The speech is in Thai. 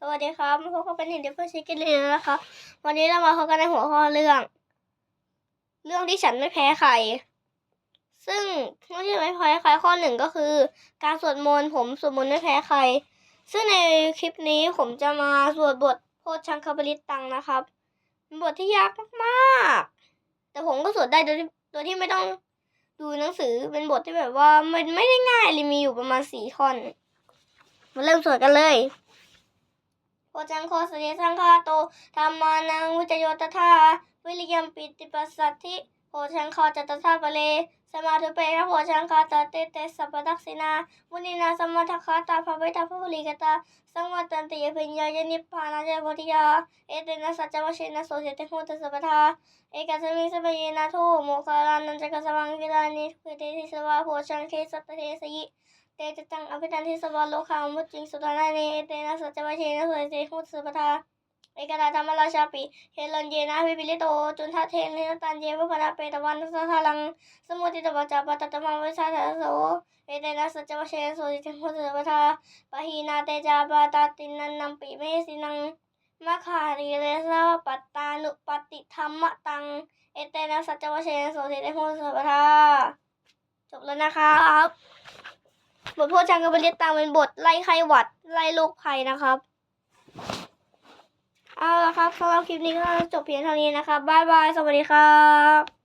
สวัสดีครับมพบกับเป็นเห็นเดฟเฟอร์ชิคเก้นเลยนะครับวันนี้เรามาพบกันในหัวข้อเรื่อง เรื่องที่ฉันไม่แพ้ใคร ซึ่งเรื่องที่ไม่แพ้ใครข้อหนึ่งก็คือ การสวดมนต์ผมสวดมนต์ไม่แพ้ใคร ซึ่งในคลิปนี้ผมจะมาสวดบทโพชังคบริตตังนะครับเป็นบทที่ยากมากๆ แต่ผมก็สวดได้โดยที่โดยที่ไม่ต้องดูหนังสือเป็นบทที่แบบว่ามันไม่ได้ง่ายเลยมีอยู่ประมาณสี่ท่อน มาเริ่มสวดกันเลย โพจังโคสเดสังคาโตธรรมานังวิจโยตถาวิริยมปิติปัสสัทธิโพชังคาจตถาปะเลสมาธุเปนะโพชังคาตเตเตสัพพทักษินามุนินาสมมาทคาตาภะเวทาภุลิกตาสังวัตันติยปิญญายนิพพานาเจโพธิยาเอเตนะสัจจวเชนะโสเจเตโหตสัพพทาเอกัสมิสัพเพเยนะโทโมคารานันจกสวังกิลานิคุเตทิสวาโพชังเคสัตเทสยิ เตจตังอภิตันทิสวาโลคามุจิงสุตานาเนเตนะสัจจวเชนะสุเตหุสุปทาเอกตาธรรมราชาปิเฮลันเยนะวิปิลิโตจุนทาเทนนตันเยวพนาเปตวันสัทาลังสมุติตวจาปตตมังวิชาทโสเอเตนะสัจจวเชนะสุเตหุสุปทาปะหีนาเตจาปตาตินันนัมปิเมสินังมะคารีเลสวปัตตานุปติธรรมตัง เอเตนะสัจจวเชนะสุเตหุสุปทาจบแล้วนะครับ บทโพชังกับบริตตังเป็นบทไล่ไข้หวัดไล่โรคภัยนะครับ เอาละครับสำหรับคลิปนี้ก็จบเพียงเท่านี้นะครับบ๊ายบาย สวัสดีครับ